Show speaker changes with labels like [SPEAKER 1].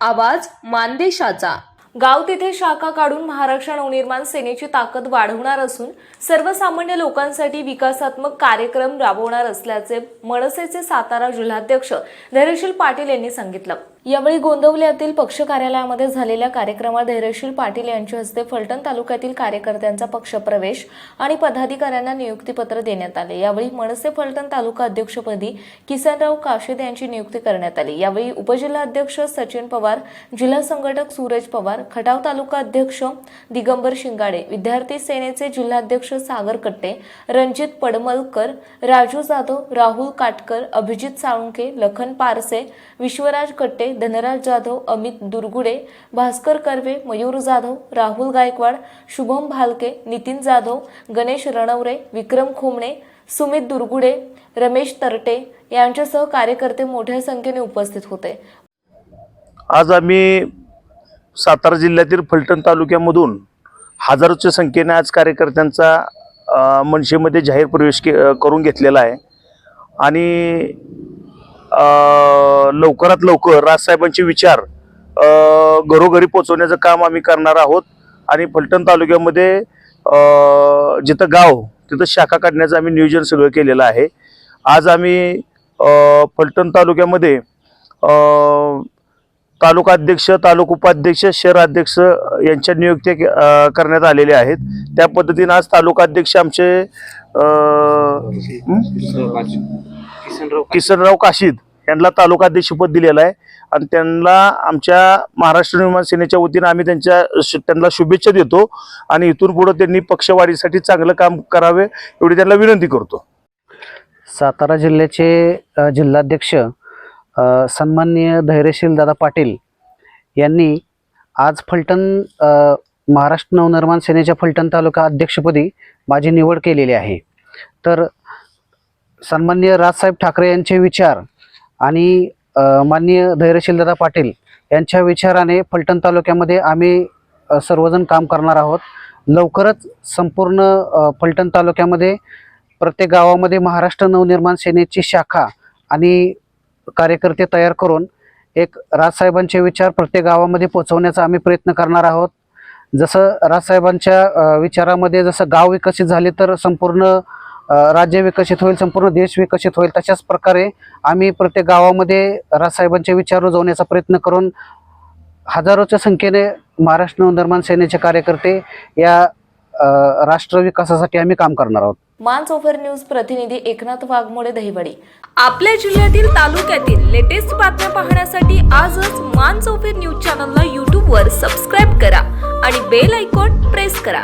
[SPEAKER 1] आवाज मानदेशाचा. गाव तिथे शाखा काढून महाराष्ट्र नवनिर्माण सेनेची ताकद वाढवणार असून सर्वसामान्य लोकांसाठी विकासात्मक कार्यक्रम राबवणार असल्याचे मनसेचे सातारा जिल्हाध्यक्ष धैर्यशील पाटील यांनी सांगितलं. यावेळी गोंदवल्यातील पक्ष कार्यालयामध्ये झालेल्या कार्यक्रमात धैर्यशील पाटील यांच्या हस्ते फलटण तालुक्यातील कार्यकर्त्यांचा पक्षप्रवेश आणि पदाधिकाऱ्यांना नियुक्तीपत्र देण्यात आले. यावेळी मनसे फलटण तालुका अध्यक्षपदी किसनराव काशेद यांची नियुक्ती करण्यात आली. यावेळी उपजिल्हाध्यक्ष सचिन पवार जिल्हा संघटक सूरज पवार खटाव तालुका अध्यक्ष दिगंबर शिंगाडे विद्यार्थी सेनेचे जिल्हाध्यक्ष सागर कट्टे रणजित पडमलकर राजू जाधव राहुल काटकर अभिजित साळुंके लखन पारसे विश्वराज कट्टे धनराज जाधव अमित दुर्गुडे भास्कर कर्वे मयूर जाधव राहुल गायकवाड शुभम भालके नितीन जाधव गणेश रणवरे विक्रम खोमणे सुमित दुर्गुडे रमेश तरटे यांच्यासह कार्यकर्ते मोठ्या संख्येने उपस्थित होते.
[SPEAKER 2] आज आम्ही सातारा जिल्ह्यातील फलटण तालुक्यामधून हजारोच्या संख्येने आज कार्यकर्त्यांचा मनसेमध्ये जाहीर प्रवेश के करून घेतलेला आहे. आणि लवकरात लवकर राजसाहेबांचे विचार घरोघरी पोचवण्याचं काम आम्ही करणार आहोत. आणि फलटण तालुक्यामध्ये जिथं गाव तिथं शाखा काढण्याचं आम्ही नियोजन सगळं केलेलं आहे. आज आम्ही फलटण तालुक्यामध्ये तालुकाध्यक्ष तालुका उपाध्यक्ष शहर अध्यक्ष यांच्या नियुक्त्या करण्यात आलेल्या आहेत. त्या पद्धतीने आज तालुकाध्यक्ष आमचे किसनराव काशीद यांना तालुकाध्यक्षपद दिलेलं आहे. आणि त्यांना आमच्या महाराष्ट्र निर्माण सेनेच्या वतीनं आम्ही त्यांच्या त्यांना शुभेच्छा देतो. आणि इथून पुढे त्यांनी पक्षवाढीसाठी चांगलं काम करावे एवढी त्यांना विनंती करतो.
[SPEAKER 3] सातारा जिल्ह्याचे जिल्हाध्यक्ष सन्माननीय धैर्यशील दादा पाटील यांनी आज फलटण महाराष्ट्र नवनिर्माण सेनेच्या फलटण तालुका अध्यक्षपदी माझी निवड केलेली आहे. तर सन्माननीय राजसाहेब ठाकरे यांचे विचार आणि माननीय धैर्यशील दादा पाटील यांच्या विचाराने फलटण तालुक्यामध्ये आम्ही सर्वजण काम करणार आहोत. लवकरच संपूर्ण फलटण तालुक्यामध्ये प्रत्येक गावामध्ये महाराष्ट्र नवनिर्माण सेनेची शाखा आणि कार्यकर्ते तयार करून एक राजसाहेबांचे विचार प्रत्येक गावामध्ये पोहोचवण्याचा आम्ही प्रयत्न करणार आहोत. जसं राजसाहेबांच्या विचारामध्ये जसं गाव विकसित झाले तर संपूर्ण राज्य विकसित होईल संपूर्ण देश विकसित होईल तशाच प्रकारे आम्ही प्रत्येक गावामध्ये राजसाहेबांचे विचार रुजवण्याचा प्रयत्न करून हजारोच्या संख्येने महाराष्ट्र नवनिर्माण सेनेचे कार्यकर्ते या राष्ट्र विकासासाठी आम्ही काम करणार आहोत.
[SPEAKER 1] मानसोफर न्यूज प्रतिनिधी एकनाथ वाघमोडे दहिवडी. आपल्या जिल्ह्यातील तालुक्यातील लेटेस्ट बातम्या पाहण्यासाठी आजच मानसोफर न्यूज चॅनलला यूट्यूबवर सबस्क्राईब करा आणि बेल आयकॉन प्रेस करा.